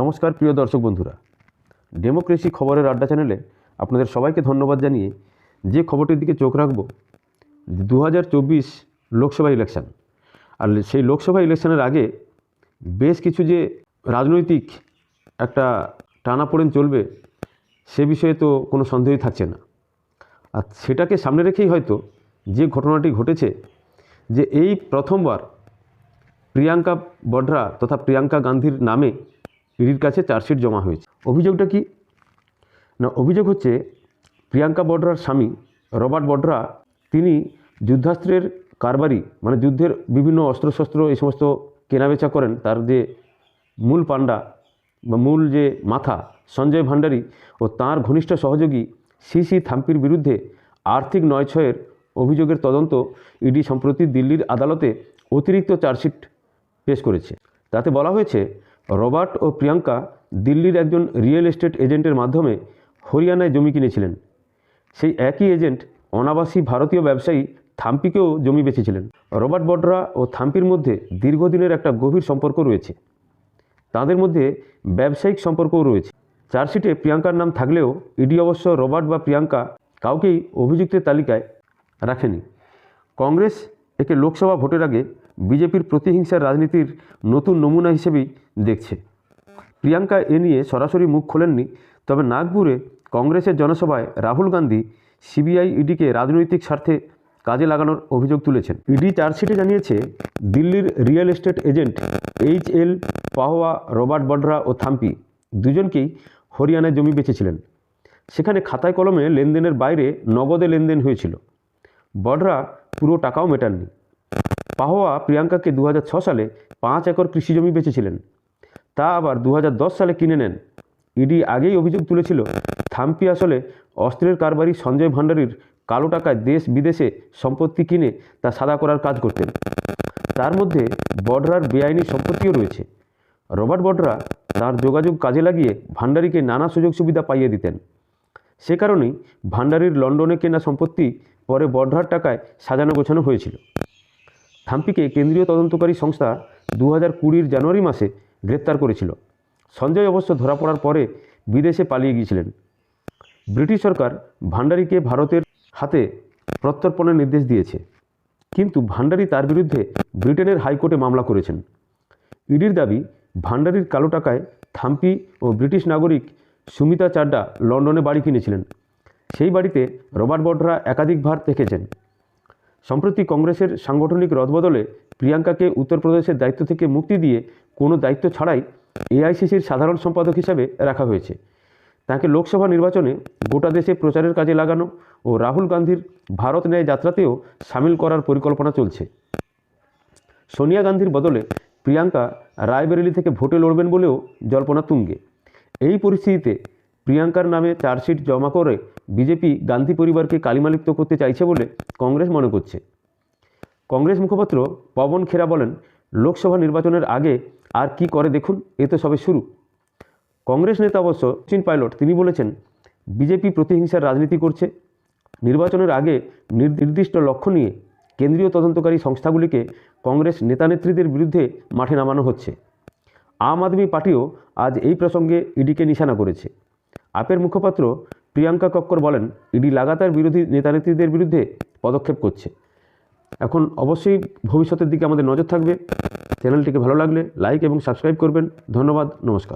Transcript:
নমস্কার, প্রিয় দর্শক বন্ধুরা। ডেমোক্রেসি খবরের আড্ডা চ্যানেলে আপনাদের সবাইকে ধন্যবাদ জানিয়ে যে খবরটির দিকে চোখ রাখব দু হাজার চব্বিশ লোকসভা ইলেকশন। আর সেই লোকসভা ইলেকশনের আগে বেশ কিছু যে রাজনৈতিক একটা টানাপোড়েন চলবে, সে বিষয়ে তো কোনো সন্দেহই থাকছে না। আর সেটাকে সামনে রেখেই হয়তো যে ঘটনাটি ঘটেছে, যে এই প্রথমবার প্রিয়াঙ্কা বডরা তথা প্রিয়াঙ্কা গান্ধীর নামে ইডির কাছে চার্জশিট জমা হয়েছে। অভিযোগটা কি? না, অভিযোগ হচ্ছে প্রিয়াঙ্কা বডরার স্বামী রবার্ট বডরা, তিনি যুদ্ধাস্ত্রের কারবারি মানে যুদ্ধের বিভিন্ন অস্ত্রশস্ত্র এই সমস্ত কেনাবেচা করেন। তার যে মূল পাণ্ডা বা মূল যে মাথা, সঞ্জয় ভান্ডারী ও তার ঘনিষ্ঠ সহযোগী সিসি থাম্পির বিরুদ্ধে আর্থিক নয়ছয়ের অভিযোগের তদন্ত ইডি সম্প্রতি দিল্লির আদালতে অতিরিক্ত চার্জশিট পেশ করেছে। তাতে বলা হয়েছে রবার্ট ও প্রিয়াঙ্কা দিল্লির একজন রিয়েল এস্টেট এজেন্টের মাধ্যমে হরিয়ানায় জমি কিনেছিলেন। সেই একই এজেন্ট অনাবাসী ভারতীয় ব্যবসায়ী থাম্পিকেও জমি বেচেছিলেন। রবার্ট বডরা ও থাম্পির মধ্যে দীর্ঘদিনের একটা গভীর সম্পর্ক রয়েছে। তাদের মধ্যে ব্যবসায়িক সম্পর্কও রয়েছে। চার্জশিটে প্রিয়াঙ্কার নাম থাকলেও ইডি অবশ্য রবার্ট বা প্রিয়াঙ্কা কাউকেই অভিযুক্তের তালিকায় রাখেনি। কংগ্রেস একে লোকসভা ভোটের আগে বিজেপির প্রতিহিংসার রাজনীতির নতুন নমুনা হিসেবেই দেখছে। প্রিয়াঙ্কা এ নিয়ে সরাসরি মুখ খোলেননি, তবে নাগপুরে কংগ্রেসের জনসভায় রাহুল গান্ধী সিবিআই ইডিকে রাজনৈতিক স্বার্থে কাজে লাগানোর অভিযোগ তুলেছেন। ইডি চার্জশিটে জানিয়েছে, দিল্লির real estate agent H L Pahwa, Robert Vadra ও থাম্পি দুজনকেই হরিয়ানায় জমি বেচেছিলেন। সেখানে খাতায় কলমে লেনদেনের বাইরে নগদে লেনদেন হয়েছিল। বডরা পুরো টাকাও মেটাননি। পাহোয়া প্রিয়াঙ্কাকে দু সালে পাঁচ একর কৃষি জমি বেচেছিলেন। তা আবার দু হাজার দশ সালে কিনে নেন। ইডি আগেই অভিযোগ তুলেছিল, থাম্পি আসলে অস্ত্রের কারবারি সঞ্জয় ভান্ডারীর কালো টাকায় দেশ বিদেশে সম্পত্তি কিনে তা সাদা করার কাজ করতেন। তার মধ্যে বডরার বেআইনি সম্পত্তিও রয়েছে। রবার্ট বডরা তার যোগাযোগ কাজে লাগিয়ে ভান্ডারীকে নানা সুযোগ সুবিধা পাইয়ে দিতেন। সে কারণেই ভান্ডারীর লন্ডনে কেনা সম্পত্তি পরে বডরার টাকায় সাজানো গোছানো হয়েছিল। থাম্পিকে কেন্দ্রীয় তদন্তকারী সংস্থা দু হাজার কুড়ির জানুয়ারি মাসে গ্রেপ্তার করেছিল। সঞ্জয় অবশ্য ধরা পড়ার পরে বিদেশে পালিয়ে গিয়েছিলেন। ব্রিটিশ সরকার ভান্ডারিকে ভারতের হাতে প্রত্যর্পণের নির্দেশ দিয়েছে। কিন্তু ভান্ডারী তার বিরুদ্ধে ব্রিটেনের হাইকোর্টে মামলা করেছেন। ইডির দাবি ভান্ডারীর কালো টাকায় থাম্পি ও ব্রিটিশ নাগরিক সুমিতা চাড্ডা লন্ডনে বাড়ি কিনেছিলেন। সেই বাড়িতে রবার্ট বডরা একাধিকবার থেকেছেন। সম্প্রতি কংগ্রেসের সাংগঠনিক রদবদলে প্রিয়াঙ্কাকে উত্তরপ্রদেশের দায়িত্ব থেকে মুক্তি দিয়ে কোনো দায়িত্ব ছাড়াই এআইসিসির সাধারণ সম্পাদক হিসাবে রাখা হয়েছে। তাকে লোকসভা নির্বাচনে গোটা দেশে প্রচারের কাজে লাগানো ও রাহুল গান্ধীর ভারত ন্যায় যাত্রাতেও সামিল করার পরিকল্পনা চলছে। সোনিয়া গান্ধীর বদলে প্রিয়াঙ্কা রায়বেরেলি থেকে ভোটে লড়বেন বলেও জল্পনা তুঙ্গে। এই পরিস্থিতিতে প্রিয়াঙ্কার নামে চার্জশিট জমা করে বিজেপি গান্ধী পরিবারকে কালিমালিপ্ত করতে চাইছে বলে কংগ্রেস মনে করছে। কংগ্রেস মুখপাত্র পবন খেরা বলেন, লোকসভা নির্বাচনের আগে আর কি করে দেখুন, এ তো সবে শুরু। কংগ্রেস নেতা অবশ্য চিন পাইলট, তিনি বলেছেন, বিজেপি প্রতিহিংসার রাজনীতি করছে। নির্বাচনের আগে নির- নির্দিষ্ট লক্ষ্য নিয়ে কেন্দ্রীয় তদন্তকারী সংস্থাগুলিকে কংগ্রেস নেতানেত্রীদের বিরুদ্ধে মাঠে নামানো হচ্ছে। আম আদমি পার্টিও আজ এই প্রসঙ্গে ইডিকে নিশানা করেছে। আপের মুখপাত্র প্রিয়াঙ্কা কক্কর বলেন, ইডি লাগাতার বিরোধী নেতানেত্রীদের বিরুদ্ধে পদক্ষেপ করছে। এখন অবশ্যই ভবিষ্যতের দিকে আমাদের নজর থাকবে। চ্যানেলটিকে ভালো লাগলে লাইক এবং সাবস্ক্রাইব করবেন। ধন্যবাদ, নমস্কার।